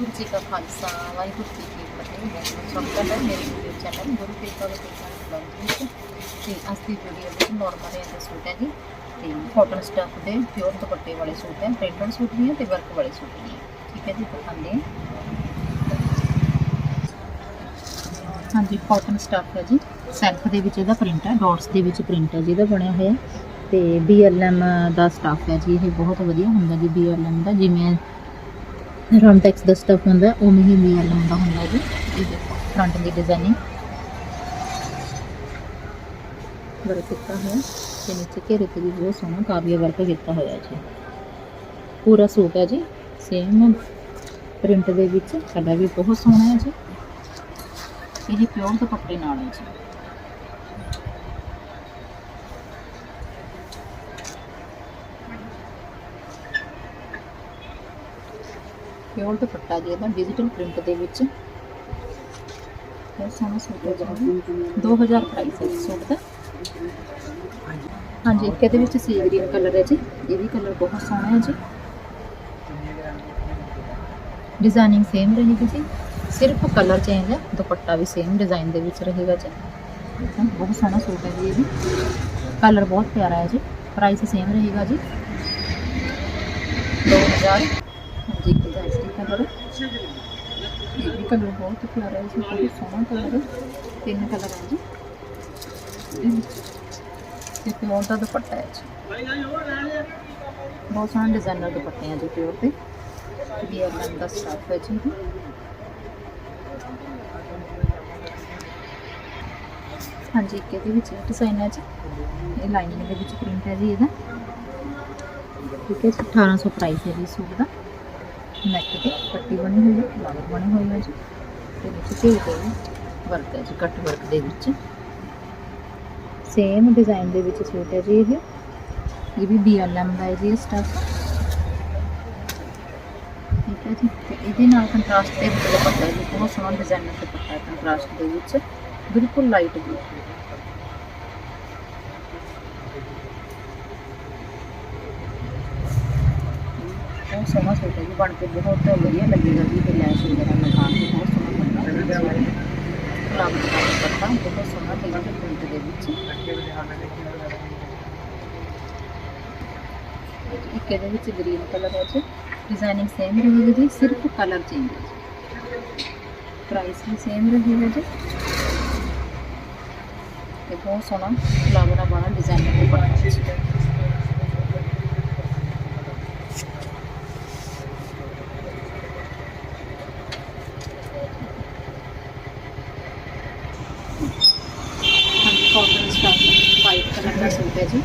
ਵਾਹਿਗੁਰੂ ਜੀ ਕਾ ਖਾਲਸਾ, ਵਾਹਿਗੁਰੂ ਜੀ ਕੀ ਫਤਿਹ। ਮੈਂ ਸਵਾਗਤ ਹੈ ਮੇਰੇ YouTube ਚੈਨਲ ਗੁਰੂ ਕਿਰਪਾ ਦੇ ਕਿਸਾਨ ਵਿੱਚ। ਤੇ ਅੱਜ ਦੀ ਵੀਡੀਓ ਵਿੱਚ ਨਾਰਮਲ ਰੇਂਜ ਦੇ ਸੂਟ ਹੈ ਜੀ। ਤੇ ਕਾਟਨ ਸਟੱਫ ਦੇ ਪਿਓਰ ਦੁਪੱਟੇ ਵਾਲੇ ਸੂਟ ਹੈ ਪ੍ਰਿੰਟਡ ਸੂਟ ਵੀ ਹੈ ਤੇ ਵਰਕ ਵਾਲੇ ਸੂਟ ਵੀ ਹੈ। ਠੀਕ ਹੈ ਜੀ, ਦਿਖਾਉਂਦੇ ਹਾਂਜੀ ਕਾਟਨ ਸਟੱਫ ਹੈ ਜੀ। ਸੈਲਫ ਦੇ ਵਿੱਚ ਇਹਦਾ ਪ੍ਰਿੰਟ ਹੈ ਡਾਟਸ ਦੇ ਵਿੱਚ ਪ੍ਰਿੰਟ ਹੈ ਜਿਹਦਾ ਬਣਿਆ ਹੋਇਆ। ਤੇ BLM ਦਾ ਸਟੱਫ ਹੈ ਜੀ, ਇਹ ਬਹੁਤ ਵਧੀਆ ਹੁੰਦਾ ਜੀ BLM ਦਾ। ਜਿਵੇਂ ਰਮਟੈਕਸ ਦਾ ਸਟੱਫ ਹੁੰਦਾ ਉਵੇਂ ਹੀ BLM ਦਾ ਹੁੰਦਾ ਜੀ। ਇਹ ਦੇਖੋ ਫਰੰਟ ਦੀ ਡਿਜ਼ਾਈਨਿੰਗ ਵਰਕ ਕੀਤਾ ਹੋਇਆ ਤੇ ਨੀਚੇ ਘੇਰੇ ਤੇ ਵੀ ਬਹੁਤ ਸੋਹਣਾ ਕਾਵਿਆ ਵਰਕ ਕੀਤਾ ਹੋਇਆ ਜੀ। ਪੂਰਾ ਸੂਟ ਹੈ ਜੀ ਸੇਮ ਪ੍ਰਿੰਟ ਦੇ ਵਿੱਚ ਕਲਰ ਵੀ ਬਹੁਤ ਸੋਹਣਾ ਹੈ ਜੀ। ਇਹ ਪਿਓਰ ਦੁਪੱਟੇ ਨਾਲ ਹੈ ਜੀ। ਪਿਓਰ ਦੁਪੱਟਾ ਜੀ ਇਹਦਾ ਡਿਜੀਟਲ ਪ੍ਰਿੰਟ ਦੇ ਵਿੱਚ। ਬਹੁਤ ਸੋਹਣਾ ਸੂਟ ਹੈ ਜੀ 2000 ਪ੍ਰਾਈਸ ਹੈ ਇਸ ਸੂਟ ਦਾ। ਹਾਂਜੀ, ਇੱਕ ਇਹਦੇ ਵਿੱਚ ਸੀ ਗ੍ਰੀਨ ਕਲਰ ਹੈ ਜੀ। ਇਹ ਵੀ ਕਲਰ ਬਹੁਤ ਸੋਹਣਾ ਹੈ ਜੀ। ਡਿਜ਼ਾਈਨਿੰਗ ਸੇਮ ਰਹੇਗੀ ਜੀ। ਸਿਰਫ ਕਲਰ ਚੇਂਜ ਹੈ, ਦੁਪੱਟਾ ਵੀ ਸੇਮ ਡਿਜ਼ਾਈਨ ਦੇ ਵਿੱਚ ਰਹੇਗਾ ਜੀ। ਬਹੁਤ ਸੋਹਣਾ ਸੂਟ ਹੈ ਜੀ ਇਹ ਵੀ। ਕਲਰ ਬਹੁਤ ਪਿਆਰਾ ਹੈ ਜੀ। ਪ੍ਰਾਈਸ ਸੇਮ ਰਹੇਗਾ ਜੀ। 2000 ਹਾਂਜੀ ਕਲਰ ਇਹ ਵੀ ਕਲਰ ਬਹੁਤ ਪਿਆਰਾ ਹੈ ਜੀ ਬਹੁਤ ਸੋਹਣਾ ਕਲਰ ਹੈ ਤਿੰਨ ਕਲਰ ਹੈ ਜੀ ਤੇ ਪਿਓਰ ਦਾ ਦੁਪੱਟਾ ਹੈ ਜੀ ਬਹੁਤ ਸੋਹਣਾ ਡਿਜ਼ਾਈਨਰ ਦੁਪੱਟੇ ਹੈ ਜੀ ਪਿਓਰ ਤੇ ਵੀ ਇਹ ਦਾ ਸਟਾਫ ਹੈ ਜੀ ਹਾਂਜੀ ਇੱਕ ਇਹਦੇ ਵਿੱਚ ਡਿਜ਼ਾਈਨ ਹੈ ਜੀ ਇਹ ਲਾਈਨਿੰਗ ਦੇ ਵਿੱਚ ਪ੍ਰਿੰਟ ਹੈ ਜੀ ਇਹਦਾ ਠੀਕ ਹੈ 1800 ਪ੍ਰਾਈਸ ਹੈ ਜੀ ਸੂਟ ਦਾ ਨੈਕ ਤੇ ਪੱਟੀ ਬਣੀ ਹੋਈ ਹੈ ਫਲਾਵਰ ਬਣੇ ਹੋਏ ਹੈ ਜੀ। ਤੇ ਵਿੱਚ ਘੇਰ ਤੇ ਵਰਕ ਹੈ ਜੀ ਕੱਟ ਵਰਕ ਦੇ ਵਿੱਚ। ਸੇਮ ਡਿਜ਼ਾਈਨ ਦੇ ਵਿੱਚ ਸੂਟ ਹੈ ਜੀ ਇਹ। ਇਹ ਵੀ BLM ਦਾ ਹੈ ਜੀ ਸਟਫ ਠੀਕ ਹੈ ਜੀ। ਤੇ ਇਹਦੇ ਨਾਲ ਕੰਟਰਾਸਟ 'ਤੇ ਵਿੱਚ ਦੁਪੱਟਾ ਹੈ ਜੀ। ਬਹੁਤ ਸੋਹਣਾ ਡਿਜ਼ਾਈਨਰ ਦੁਪੱਟਾ ਹੈ ਕੰਟਰਾਸਟ ਦੇ ਵਿੱਚ। ਬਿਲਕੁਲ ਲਾਈਟ ਵੀ ਸੋਹਣਾ ਸੂਟ ਹੈ ਜੀ, ਬਣ ਕੇ ਬਹੁਤ ਵਧੀਆ ਲੱਗੇਗਾ ਜੀ, ਤੇ ਲੈਸ਼ ਵਗੈਰਾ ਲਗਾ ਕੇ ਬਹੁਤ ਸੋਹਣਾ ਬਣਦਾ ਹੈ ਫਲਾਵਰ ਦਾ ਦੁਪੱਟਾ ਬਹੁਤ ਸੋਹਣਾ ਡਿਜ਼ਾਈਨ ਪ੍ਰਿੰਟ ਦੇ ਵਿੱਚ। ਇੱਕ ਇਹਦੇ ਵਿੱਚ ਗ੍ਰੀਨ ਕਲਰ ਹੈ ਜੀ। ਡਿਜ਼ਾਈਨਿੰਗ ਸੇਮ ਰਹੇਗੀ ਜੀ, ਸਿਰਫ ਕਲਰ ਚੇਂਜ ਹੈ ਜੀ। ਪ੍ਰਾਈਸ ਵੀ ਸੇਮ ਰਹੇਗਾ ਜੀ। ਤੇ ਬਹੁਤ ਸੋਹਣਾ ਫਲਾਵਰਾਂ ਵਾਲਾ ਡਿਜ਼ਾਈਨ ਹੈ ਦੁਪੱਟਾ ਹੈ ਜੀ ਹਾਂਜੀ ਕਾਟਨ ਸਟਾਫ ਵਾਈਟ ਕਲਰ ਦਾ ਸੂਟ ਹੈ ਜੀ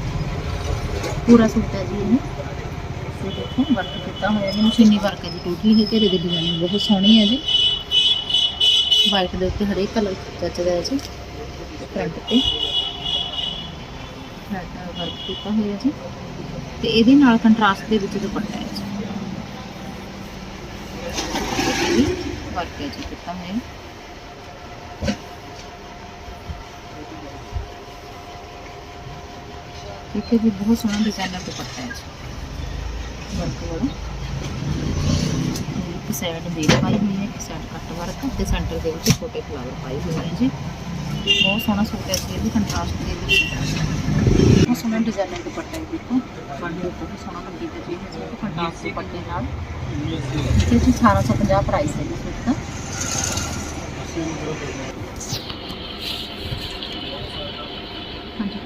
ਪੂਰਾ ਸੂਟ ਹੈ ਜੀ ਇਹ ਇਹ ਦੇਖੋ ਵਰਕ ਕੀਤਾ ਹੋਇਆ ਜੀ, ਮਸ਼ੀਨੀ ਵਰਕ ਹੈ ਜੀ ਟੋਟਲੀ ਇਹ ਘੇਰੇ ਦੀ ਡਿਜ਼ਾਈਨ ਬਹੁਤ ਸੋਹਣੀ ਹੈ ਜੀ। ਵਾਈਟ ਦੇ ਉੱਤੇ ਹਰੇਕ ਕਲਰ ਜੱਚਦਾ ਹੈ ਜੀ ਫਰੰਟ ਤੇ। ਵਰਕ ਕੀਤਾ ਹੋਇਆ ਜੀ। ਤੇ ਇਹਦੇ ਨਾਲ ਕੰਟਰਾਸਟ ਦੇ ਵਿੱਚ ਦੁਪੱਟਾ ਹੈ ਜੀ। ਵਰਕ ਹੈ ਜੀ, ਕੀਤਾ ਹੋਇਆ। ਠੀਕ ਹੈ ਜੀ ਬਹੁਤ ਸੋਹਣਾ ਡਿਜ਼ਾਈਨਰ ਦੁਪੱਟਾ ਹੈ ਜੀ ਵਰਕ ਵਾਲਾ ਇੱਕ ਸਾਈਡ ਬੇਲ ਪਾਈ ਹੋਈ ਹੈ ਇੱਕ ਸਾਈਡ ਕੱਟ ਵਰਕ ਤੇ ਸੈਂਟਰ ਦੇ ਵਿੱਚ ਛੋਟੇ ਫਲਾਵਰ ਪਾਏ ਹੋਏ ਨੇ ਜੀ ਬਹੁਤ ਸੋਹਣਾ ਸੂਟ ਹੈ ਜੀ ਇਹ ਵੀ ਕੰਟਰਾਸਟ ਦੇ ਵਿੱਚ ਬਹੁਤ ਸੋਹਣਾ ਡਿਜ਼ਾਈਨਰ ਦੁਪੱਟਾ ਹੈ ਦੇਖੋ ਬਣ ਕੇ ਬਹੁਤ ਸੋਹਣਾ ਲੱਗੀ ਤੇ ਜੀ ਇਹ ਸੂਟ ਕੰਟਰਾਸਟ ਦੁਪੱਟੇ ਨਾਲ ਇਹ ਜੀ 1850 ਪ੍ਰਾਈਸ ਹੈ ਜੀ ਸੂਟ ਦਾ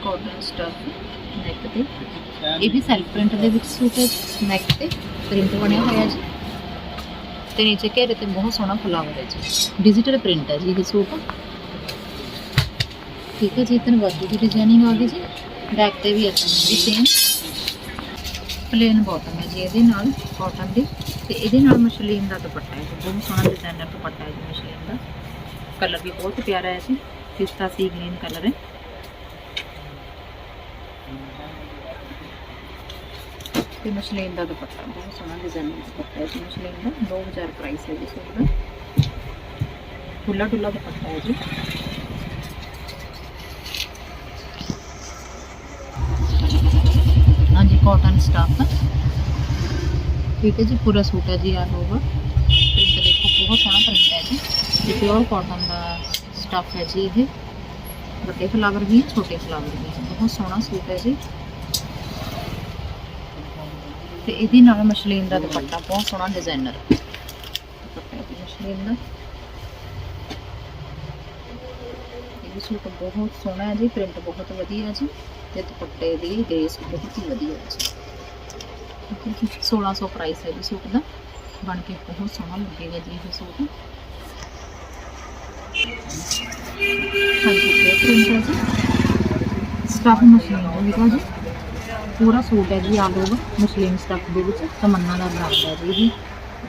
ਕਾਟਨ ਸਟਫ ਨੈਕ ਤੇ। ਇਹ ਵੀ ਸੈਲਫ ਪ੍ਰਿੰਟ ਦੇ ਵਿੱਚ ਸੂਟ ਹੈ ਨੈਕ ਤੇ। ਪ੍ਰਿੰਟ ਬਣਿਆ ਹੋਇਆ ਜੀ। ਤੇ ਨੀਚੇ ਘੇਰੇ ਤੇ ਬਹੁਤ ਸੋਹਣਾ ਫਲਾਵਰ ਹੈ ਜੀ। ਡਿਜੀਟਲ ਪ੍ਰਿੰਟ ਹੈ ਜੀ ਇਹ ਸੂਟ। ਠੀਕ ਹੈ ਜੀ ਇਤਨ ਦੀ ਡਿਜ਼ਾਈਨਿੰਗ ਆ ਗਈ ਜੀ। ਬੈਕ ਤੇ ਵੀ ਇਤਨ ਦੀ ਸੇਮ ਪਲੇਨ ਬਾਟਮ ਹੈ ਜੀ ਇਹਦੇ ਨਾਲ ਕਾਟਨ ਦੀ। ਤੇ ਇਹਦੇ ਨਾਲ ਮਸ਼ਲੀਨ ਦਾ ਦੁਪੱਟਾ ਹੈ ਜੀ। ਬਹੁਤ ਸੋਹਣਾ ਡਿਜ਼ਾਈਨਰ ਦੁਪੱਟਾ ਹੈ ਜੀ ਮਸ਼ਲੀਨ ਦਾ। ਕਲਰ ਵੀ ਬਹੁਤ ਪਿਆਰਾ ਹੈ ਜੀ। ਪਿਸਤਾ ਸੀ ਗ੍ਰੀਨ ਕਲਰ ਹੈ। ਤੇ ਮਸ਼ਲੀਨ ਦਾ ਦੁਪੱਟਾ ਬਹੁਤ ਸੋਹਣਾ ਡਿਜ਼ਾਈਨ ਦੁਪੱਟਾ ਹੈ ਜੀ ਮਸ਼ਲੀਨ ਦਾ 2000 ਪ੍ਰਾਈਸ ਹੈ ਜੀ ਸੂਟ ਦਾ ਖੁੱਲਾ ਡੁੱਲਾ ਦੁਪੱਟਾ ਹੈ ਜੀ। ਹਾਂਜੀ ਕਾਟਨ ਸਟਾਫ ਠੀਕ ਹੈ ਜੀ, ਪੂਰਾ ਸੂਟ ਹੈ ਜੀ ਆਲ ਓਵਰ ਪ੍ਰਿੰਟ ਦੇਖੋ, ਬਹੁਤ ਸੋਹਣਾ ਪ੍ਰਿੰਟ ਹੈ ਜੀ। ਤੇ ਪਿਓਰ ਕਾਟਨ ਦਾ ਸਟੱਫ ਹੈ ਜੀ ਇਹ। ਵੱਡੇ ਫਲਾਵਰ ਵੀ ਛੋਟੇ ਫਲਾਵਰ ਵੀ ਬਹੁਤ ਸੋਹਣਾ ਸੂਟ ਹੈ ਜੀ। ਤੇ ਇਹਦੇ ਨਾਲ ਮਸ਼ਲੀਨ ਦਾ ਦੁਪੱਟਾ ਬਹੁਤ ਸੋਹਣਾ ਡਿਜ਼ਾਈਨਰ ਦੁਪੱਟਾ ਜੀ ਮਸ਼ਲੀਨ ਦਾ। ਇਹ ਵੀ ਸੂਟ ਬਹੁਤ ਸੋਹਣਾ ਹੈ ਜੀ ਪ੍ਰਿੰਟ ਬਹੁਤ ਵਧੀਆ ਜੀ, ਤੇ ਦੁਪੱਟੇ ਦੀ ਗ੍ਰੇਸ ਬਹੁਤ ਹੀ ਵਧੀਆ ਹੈ ਜੀ। ਠੀਕ ਹੈ ਜੀ 1600 ਪ੍ਰਾਈਸ ਹੈ ਜੀ ਸੂਟ ਦਾ। ਬਣ ਕੇ ਬਹੁਤ ਸੋਹਣਾ ਲੱਗੇਗਾ ਜੀ ਇਹ ਸੂਟ। ਹਾਂਜੀ, ਇਹ ਪ੍ਰਿੰਟ ਹੈ ਜੀ। ਸਟਫ ਮਸ਼ੀਨ ਹੋਵੇਗਾ ਜੀ। ਪੂਰਾ ਸੂਟ ਹੈ ਜੀ ਆਲ ਓਵਰ ਮਸ਼ਲੀਨ ਸਟਫ ਦੇ ਵਿੱਚ ਤਮੰਨਾ ਦਾ ਬ੍ਰਾਂਡ ਹੈ ਜੀ ਇਹ।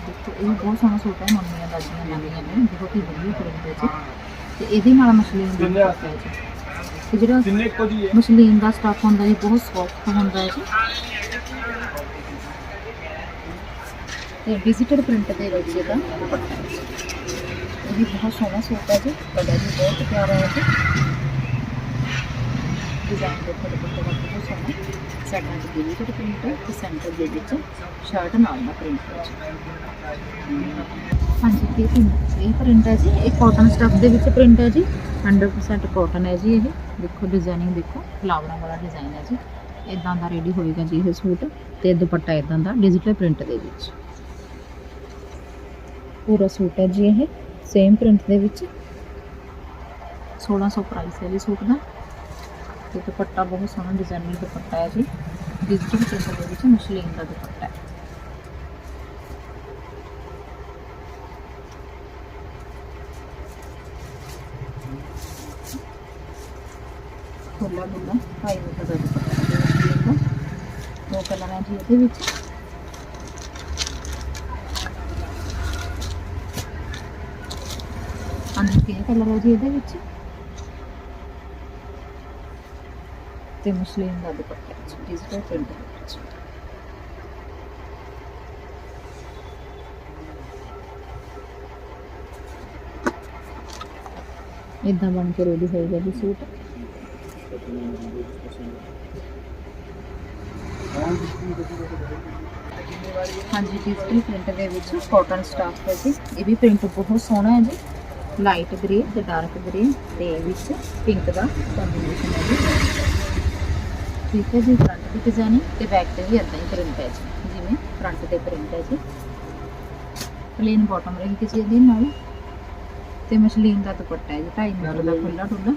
ਦੇਖੋ ਇਹ ਬਹੁਤ ਸੋਹਣਾ ਸੂਟ ਹੈ ਮੰਮੀਆਂ ਦਾਦੀਆਂ ਨਾਨੀਆਂ ਨੇ ਬਹੁਤ ਹੀ ਵਧੀਆ ਪ੍ਰਿੰਟ ਹੈ ਤੇ ਇਹਦੇ ਨਾਲ ਮਸ਼ਲੀਨ ਦਾ ਦੁਪੱਟਾ ਹੈ ਜੀ। ਤੇ ਜਿਹੜਾ ਕੋ ਦੀ ਸਟਫ ਹੁੰਦਾ ਜੀ ਬਹੁਤ ਸੌਫਟ ਹੁੰਦਾ ਹੈ ਜੀ। ਤੇ ਡਿਜੀਟਲ ਪ੍ਰਿੰਟ ਦੇ ਵਿੱਚ ਇਹਦਾ। ਇਹ ਵੀ ਬਹੁਤ ਸੋਹਣਾ ਸੂਟ ਹੈ ਜੀ ਕਲਰ ਵੀ ਬਹੁਤ ਪਿਆਰਾ ਹੈ ਜੀ। ਡਿਜ਼ਾਈਨ ਦੇਖੋ ਦੁਪੱਟੇ ਦਾ ਬਹੁਤ ਸੋਹਣਾ ਸਾਈਡਾਂ ਤੇ ਡਿਜੀਟਲ ਪ੍ਰਿੰਟ ਤੇ ਸੈਂਟਰ ਦੇ ਵਿੱਚ ਸ਼ਰਟ ਨਾਲ ਦਾ ਪ੍ਰਿੰਟ ਹੈ ਜੀ ਹਾਂਜੀ, ਇਹ ਪ੍ਰਿੰਟ ਇਹ ਪ੍ਰਿੰਟ ਹੈ ਜੀ, ਇਹ ਕਾਟਨ ਸਟਫ ਦੇ ਵਿੱਚ ਪ੍ਰਿੰਟ ਹੈ ਜੀ 100% ਕਾਟਨ ਹੈ ਜੀ ਇਹ ਦੇਖੋ ਡਿਜ਼ਾਈਨਿੰਗ ਦੇਖੋ ਫਲਾਵਰਾਂ ਵਾਲਾ ਡਿਜ਼ਾਈਨ ਹੈ ਜੀ। ਇਦਾਂ ਦਾ ਰੈਡੀ ਹੋਏਗਾ ਜੀ ਇਹ ਸੂਟ ਤੇ ਦੁਪੱਟਾ ਇਦਾਂ ਦਾ ਡਿਜੀਟਲ ਪ੍ਰਿੰਟ ਦੇ ਵਿੱਚ। ਪੂਰਾ ਸੂਟ ਹੈ ਜੀ ਇਹ ਸੇਮ ਪ੍ਰਿੰਟ ਦੇ ਵਿੱਚ। 1600 ਪ੍ਰਾਈਸ ਹੈ ਜੀ ਸੂਟ ਦਾ। ਤੇ ਦੁਪੱਟਾ ਬਹੁਤ ਸੋਹਣਾ ਡਿਜ਼ਾਈਨਰ ਦੁਪੱਟਾ ਹੈ ਜੀ। ਡਿਜੀਟਲ ਪ੍ਰਿੰਟ ਦੇ ਵਿੱਚ ਮਸ਼ਲੀਨ ਦਾ ਦੁਪੱਟਾ ਹੈ। ਖੁੱਲਾ ਡੁੱਲਾ ਢਾਈ ਮੀਟਰ ਦਾ ਦੁਪੱਟਾ ਹੈ। ਦੋ ਕਲਰ ਹੈ ਜੀ ਇਹਦੇ ਵਿੱਚ। ਹਾਂਜੀ ਕਿਹੜਾ ਕਲਰ ਹੈ ਜੀ ਇਹਦੇ ਵਿੱਚ। ਤੇ ਮਸਲੀਨ ਦਾ ਦੁਪੱਟਾ ਹੈ ਜੀ ਪ੍ਰਿੰਟ ਦੇ ਇਦਾਂ ਬਣ ਕੇ ਰੈਡੀ ਹੋਏਗਾ ਜੀ ਸੂਟ। ਹਾਂਜੀ ਡਿਜੀਟਲ ਪ੍ਰਿੰਟ ਦੇ ਵਿੱਚ ਕਾਟਨ ਸਟਾਫ ਹੈ ਜੀ। ਇਹ ਵੀ ਪ੍ਰਿੰਟ ਬਹੁਤ ਸੋਹਣਾ ਹੈ ਜੀ। ਲਾਈਟ ਗ੍ਰੇ ਤੇ ਡਾਰਕ ਗ੍ਰੇ ਤੇ ਵਿੱਚ ਪਿੰਕ ਦਾ ਕੰਬੀਨੇਸ਼ਨ ਹੈ ਜੀ। ਠੀਕ ਹੈ ਜੀ ਫਰੰਟ ਦੀ ਡਿਜ਼ਾਈਨਿੰਗ ਤੇ ਬੈਕ ਤੇ ਵੀ ਇਦਾਂ ਹੀ ਪ੍ਰਿੰਟ ਹੈ ਜੀ। ਜਿਵੇਂ ਫਰੰਟ ਤੇ ਪ੍ਰਿੰਟ ਹੈ ਜੀ। ਪਲੇਨ ਬਾਟਮ ਰਹੇਗੀ ਜੀ ਇਹਦੇ ਨਾਲ। ਤੇ ਮਸ਼ਲੀਨ ਦਾ ਦੁਪੱਟਾ ਹੈ ਜੀ 2.5 ਮੀਟਰ ਦਾ ਖੁੱਲਾ ਡੁੱਲਾ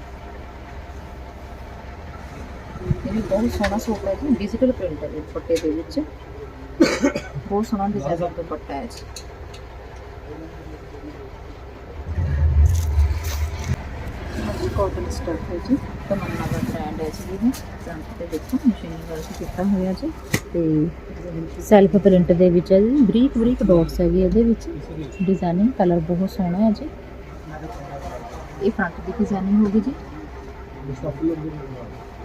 ਇਹ ਵੀ ਬਹੁਤ ਸੋਹਣਾ ਸੂਟ ਹੈ ਜੀ ਡਿਜੀਟਲ ਪ੍ਰਿੰਟ ਹੈ ਦੁਪੱਟੇ ਦੇ ਵਿੱਚ। ਬਹੁਤ ਸੋਹਣਾ ਡਿਜ਼ਾਈਨ ਦਾ ਦੁਪੱਟਾ ਹੈ ਜੀ। ਹਾਂਜੀ ਕਾਟਨ ਸਟਫ ਹੈ ਜੀ। ਤਮੰਨਾ ਦਾ ਬ੍ਰਾਂਡ ਹੈ ਜੀ ਇਹ ਫਰੰਟ ਤੇ ਦੇਖੋ ਮਸ਼ੀਨਿੰਗ ਵਰਕ ਕੀਤਾ ਹੋਇਆ ਜੀ। ਤੇ ਸੈਲਫ ਪ੍ਰਿੰਟ ਦੇ ਵਿੱਚ ਹੈ ਜੀ। ਬਰੀਕ ਬਰੀਕ ਡਾਟਸ ਹੈਗੇ ਇਹਦੇ ਵਿੱਚ। ਡਿਜ਼ਾਈਨਿੰਗ ਕਲਰ ਬਹੁਤ ਸੋਹਣਾ ਹੈ ਜੀ। ਇਹ ਫਰੰਟ ਦੀ ਡਿਜ਼ਾਈਨਿੰਗ ਹੋਗੀ ਜੀ।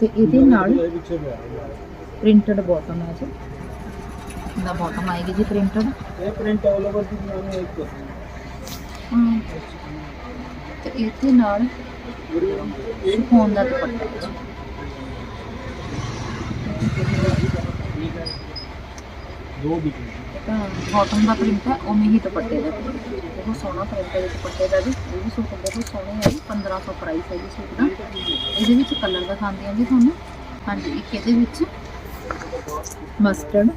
ਤੇ ਇਹਦੇ ਨਾਲ ਪ੍ਰਿੰਟਡ ਬਾਟਮ ਹੈ ਜੀ। ਦਾ ਬਾਟਮ ਆਏਗੀ ਜੀ ਪ੍ਰਿੰਟਡ ਇਹ ਪ੍ਰਿੰਟ ਆਲ ਓਵਰ ਦੀ ਬਣਾਉਣੀ ਇੱਕ। ਤੇ ਇਹਦੇ ਨਾਲ ਫੋਨ ਦਾ ਦੁਪੱਟਾ ਦੋ ਵੀ ਬਾਟਮ ਦਾ ਪ੍ਰਿੰਟ ਹੈ ਉਵੇਂ ਹੀ ਦੁਪੱਟੇ ਦਾ। ਬਹੁਤ ਸੋਹਣਾ ਪ੍ਰਿੰਟ ਹੈ ਜੀ ਦੁਪੱਟੇ ਦਾ ਵੀ। ਇਹ ਵੀ ਸੂਟ ਬਹੁਤ ਸੋਹਣੇ ਹੈ ਜੀ 1500 ਪ੍ਰਾਈਸ ਹੈ ਜੀ ਸੂਟ ਦਾ। ਇਹਦੇ ਵਿੱਚ ਕਲਰ ਦਿਖਾਉਂਦੇ ਆ ਜੀ ਤੁਹਾਨੂੰ। ਹਾਂਜੀ ਇੱਕ ਇਹਦੇ ਵਿੱਚ ਮਸਟਰਡ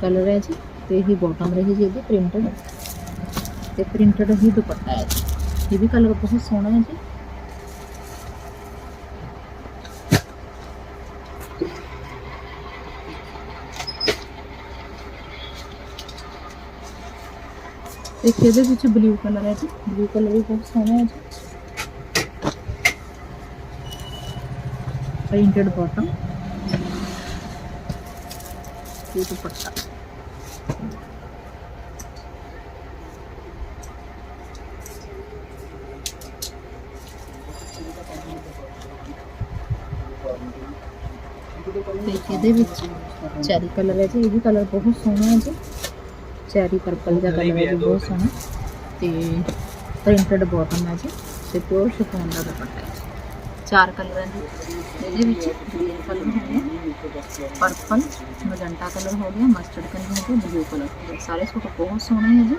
ਕਲਰ ਹੈ ਜੀ ਤੇ ਇਹ ਬਾਟਮ ਰਹੀ ਜੀ ਇਹਦੀ ਪ੍ਰਿੰਟਡ ਤੇ ਪ੍ਰਿੰਟਡ ਹੀ ਦੁਪੱਟਾ ਹੈ ਜੀ। ਇਹ ਵੀ ਕਲਰ ਬਹੁਤ ਸੋਹਣਾ ਹੈ ਜੀ। ਇੱਕ ਇਹਦੇ ਵਿੱਚ ਬਲੂ ਕਲਰ ਹੈ ਜੀ ਬਲੂ ਕਲਰ ਵੀ ਬਹੁਤ ਸੋਹਣਾ ਹੈ ਜੀ ਪ੍ਰਿੰਟਡ ਬਾਟਮ ਇਹ ਦੁਪੱਟਾ ਤੇ ਇਹਦੇ ਵਿੱਚ ਚੈਰੀ ਕਲਰ ਹੈ ਜੀ ਇਹ ਵੀ ਕਲਰ ਬਹੁਤ ਸੋਹਣਾ ਹੈ ਜੀ ਚੈਰੀ ਪਰਪਲ ਦਾ ਕਲਰ ਹੈ ਜੀ ਬਹੁਤ ਸੋਹਣਾ। ਤੇ ਪ੍ਰਿੰਟਡ ਬਾਟਮ ਹੈ ਜੀ ਤੇ ਪਿਓਰ ਸ਼ਿਫੋਨ ਦਾ ਦੁਪੱਟਾ ਹੈ ਚਾਰ ਕਲਰ ਹੈ ਜੀ। ਇਹਦੇ ਵਿੱਚ ਗ੍ਰੀਨ ਕਲਰ ਹੋ ਗਿਆ ਪਰਪਲ ਮਜੰਟਾ ਕਲਰ ਹੋ ਗਿਆ ਮਸਟਰਡ ਕਲਰ ਹੋ ਗਿਆ ਬਲੂ ਕਲਰ ਹੋ ਗਿਆ। ਸਾਰੇ ਸੂਟ ਬਹੁਤ ਸੋਹਣੇ ਹੈ ਜੀ।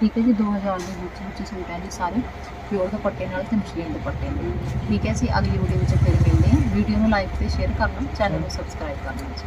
ਠੀਕ ਹੈ ਜੀ 2000 ਦੇ ਵਿੱਚ ਵਿੱਚ ਸੂਟ ਹੈ ਜੀ ਸਾਰੇ। ਪਿਓਰ ਦੁਪੱਟੇ ਨਾਲ ਤੇ ਮਸ਼ੀਨ ਦੁਪੱਟੇ ਨਾਲ। ਠੀਕ ਹੈ ਜੀ ਅਗਲੀ ਵੀਡੀਓ ਵਿੱਚ ਫਿਰ ਮਿਲਦੇ ਹਾਂ। ਵੀਡੀਓ ਨੂੰ ਲਾਈਕ ਤੇ ਸ਼ੇਅਰ ਕਰਨਾ ਚੈਨਲ ਨੂੰ ਸਬਸਕ੍ਰਾਈਬ ਕਰਨਾ ਜੀ।